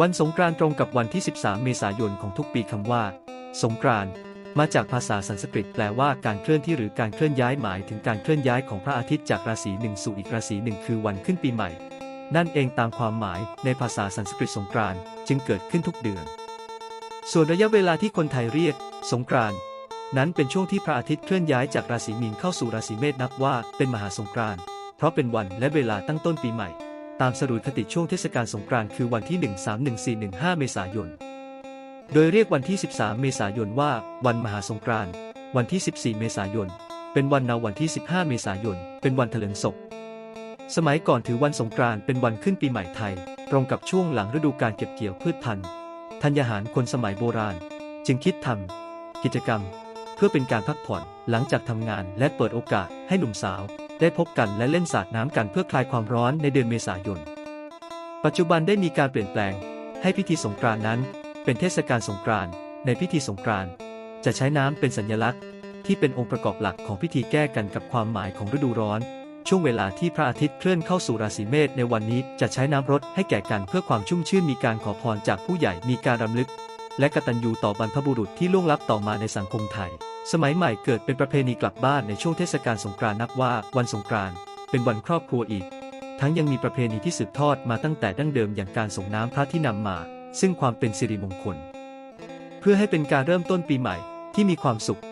วันสงกรานต์ตรงกับวันที่ 13 เมษายนของทุกปีคำว่า สงกรานต์มาจากภาษาสันสกฤตแปลว่าการเคลื่อนที่หรือการเคลื่อนย้ายหมายถึงการเคลื่อนย้ายของพระอาทิตย์จากราศีหนึ่งสู่อีกราศีหนึ่งคือวันขึ้นปีใหม่ นั่นเองตามความหมายในภาษาสันสกฤตสงกรานต์จึงเกิดขึ้นทุกเดือน ส่วนระยะเวลาที่คนไทยเรียก สงกรานต์นั้นเป็นช่วงที่พระอาทิตย์เคลื่อนย้ายจากราศีมีนเข้าสู่ราศีเมษนับว่าเป็นมหาสงกรานต์เพราะเป็นวันและเวลาตั้งต้นปีใหม่ ตามสรุปคติช่วงเทศกาลสงกรานต์คือวันที่ 131415 เมษายน โดยเรียกวันที่ 13 เมษายนว่า วันมหาสงกรานต์ วันที่ 14 เมษายน เป็นวันนาวันที่ 15 เมษายน เป็นวันเถลิงศพ สมัยก่อนถือวันสงกรานต์เป็นวันขึ้นปีใหม่ไทย ตรงกับช่วงหลังฤดูการเก็บเกี่ยวพืชพันธุ์ ธัญญาหารคนสมัยโบราณ จึงคิดทำกิจกรรม เพื่อเป็นการพักผ่อนหลังจากทำงานและเปิดโอกาสให้หนุ่มสาว ได้พบกันและเล่นสาดน้ำกันเพื่อคลายความร้อนในเดือนเมษายน ปัจจุบันได้มีการเปลี่ยนแปลง ให้พิธีสงกรานนั้น เป็นเทศกาลสงกรานในพิธีสงกรานจะใช้น้ำเป็นสัญลักษณ์ ที่เป็นองค์ประกอบหลักของพิธีแก้กันกับความหมายของฤดูร้อน ช่วงเวลาที่พระอาทิตย์เคลื่อนเข้าสู่ราศีเมษในวันนี้จะใช้น้ำรดให้แก่กันเพื่อความชุ่มชื่นมีการขอพรจากผู้ใหญ่มีการรำลึก และกตัญญูต่อบรรพบุรุษที่ล่วงลับต่อมาในสังคมไทย สมัยใหม่เกิดเป็นประเพณีกลับบ้านในช่วงเทศกาลสงกรานต์นับว่าวันสงกรานต์เป็นวันครอบครัวอีก ทั้งยังมีประเพณีที่สืบทอดมาตั้งแต่ดั้งเดิมอย่างการส่งน้ำพระที่นำมา ซึ่งความเป็นสิริมงคล เพื่อให้เป็นการเริ่มต้นปีใหม่ที่มีความสุข